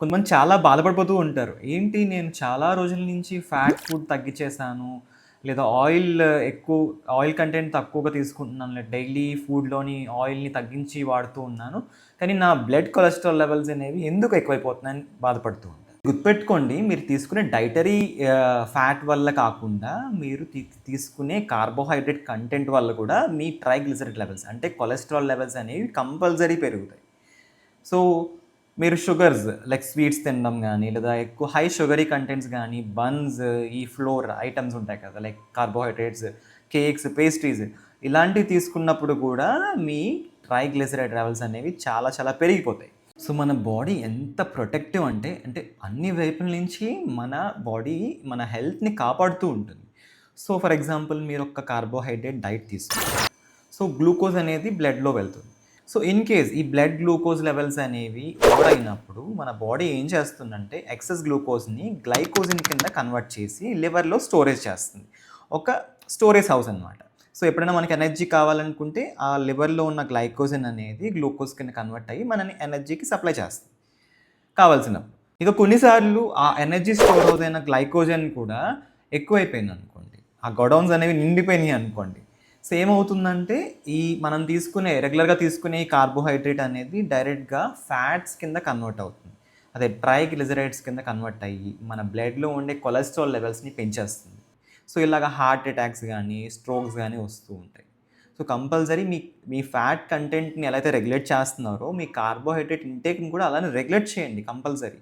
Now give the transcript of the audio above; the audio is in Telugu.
కొంతమంది చాలా బాధపడిపోతూ ఉంటారు. ఏంటి నేను చాలా రోజుల నుంచి ఫ్యాట్ ఫుడ్ తగ్గించేసాను లేదా ఆయిల్ ఎక్కువ ఆయిల్ కంటెంట్ తక్కువగా తీసుకుంటున్నాను లేదా డైలీ ఫుడ్లోని ఆయిల్ని తగ్గించి వాడుతూ ఉన్నాను కానీ నా బ్లడ్ కొలెస్ట్రాల్ లెవెల్స్ అనేవి ఎందుకు ఎక్కువైపోతున్నాయని బాధపడుతూ ఉంటాను గుర్తుపెట్టుకోండి మీరు తీసుకునే డైటరీ ఫ్యాట్ వల్ల కాకుండా మీరు తీ- తీసుకునే కార్బోహైడ్రేట్ కంటెంట్ వల్ల కూడా మీ ట్రైగ్లిసరైడ్ లెవెల్స్ అంటే కొలెస్ట్రాల్ లెవెల్స్ అనేవి కంపల్సరీ పెరుగుతాయి. సో మీరు షుగర్స్ లైక్ స్వీట్స్ తినడం కానీ లేదా ఎక్కువ హై షుగరీ కంటెంట్స్ కానీ బన్స్ ఈ ఫ్లోర్ ఐటమ్స్ ఉంటాయి కదా లైక్ కార్బోహైడ్రేట్స్ కేక్స్ పేస్ట్రీస్ ఇలాంటివి తీసుకున్నప్పుడు కూడా మీ ట్రైగ్లిసరైడ్ లెవెల్స్ అనేవి చాలా చాలా పెరిగిపోతాయి. సో మన బాడీ ఎంత ప్రొటెక్టివ్ అంటే అంటే అన్ని వైపుల నుంచి మన బాడీ మన హెల్త్ని కాపాడుతూ ఉంటుంది. సో ఫర్ ఎగ్జాంపుల్ మీరు ఒక కార్బోహైడ్రేట్ డైట్ తీసుకుంటారు సో గ్లూకోజ్ అనేది బ్లడ్లో వెళ్తుంది. సో ఇన్ కేస్ ఈ బ్లడ్ గ్లూకోజ్ లెవెల్స్ అనేవి ఓవర్ అయినప్పుడు మన బాడీ ఏం చేస్తుందంటే ఎక్సెస్ గ్లూకోజ్ని గ్లైకోజిన్ కింద కన్వర్ట్ చేసి లివర్లో స్టోరేజ్ చేస్తుంది. ఒక స్టోరేజ్ హౌస్ అన్నమాట. సో ఎప్పుడైనా మనకి ఎనర్జీ కావాలనుకుంటే ఆ లివర్లో ఉన్న గ్లైకోజిన్ అనేది గ్లూకోజ్ కింద కన్వర్ట్ అయ్యి మనని ఎనర్జీకి సప్లై చేస్తుంది. కావాల్సినప్పుడు. ఇక కొన్నిసార్లు ఆ ఎనర్జీ స్టోర్ అవుతున్న గ్లైకోజన్ కూడా ఎక్కువైపోయింది అనుకోండి ఆ గొడౌన్స్ అనేవి నిండిపోయినాయి అనుకోండి. సో ఏమవుతుందంటే ఈ మనం తీసుకునే రెగ్యులర్గా తీసుకునే ఈ కార్బోహైడ్రేట్ అనేది డైరెక్ట్గా ఫ్యాట్స్ కింద కన్వర్ట్ అవుతుంది. అదే ట్రైగ్లిజరైడ్స్ కింద కన్వర్ట్ అయ్యి మన బ్లడ్లో ఉండే కొలెస్ట్రాల్ లెవెల్స్ని పెంచేస్తుంది. సో ఇలాగ హార్ట్ అటాక్స్ కానీ స్ట్రోక్స్ కానీ వస్తూ ఉంటాయి. సో కంపల్సరీ మీ మీ ఫ్యాట్ కంటెంట్ని ఎలా అయితే రెగ్యులేట్ చేస్తున్నారో మీ కార్బోహైడ్రేట్ ఇంటేక్ని కూడా అలానే రెగ్యులేట్ చేయండి కంపల్సరీ